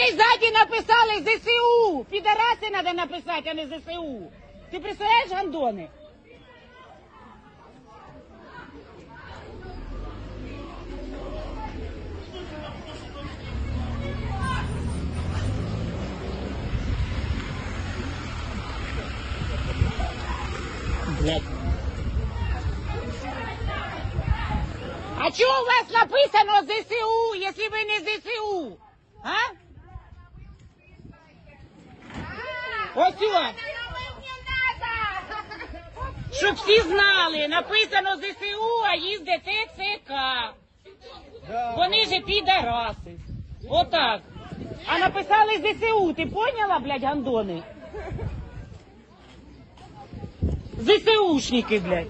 ззаді написали ЗСУ. Підараси треба написати, а не ЗСУ. Ти представляєш, гандони? Блядь. А чого у вас написано ЗСУ, якщо ви не ЗСУ? А? Ось о, щоб всі знали, написано ЗСУ, а їздить ТЦК. Вони же підараси. Отак. А написали ЗСУ, ти поняла, блядь, гандони? ЗСУшники, блядь.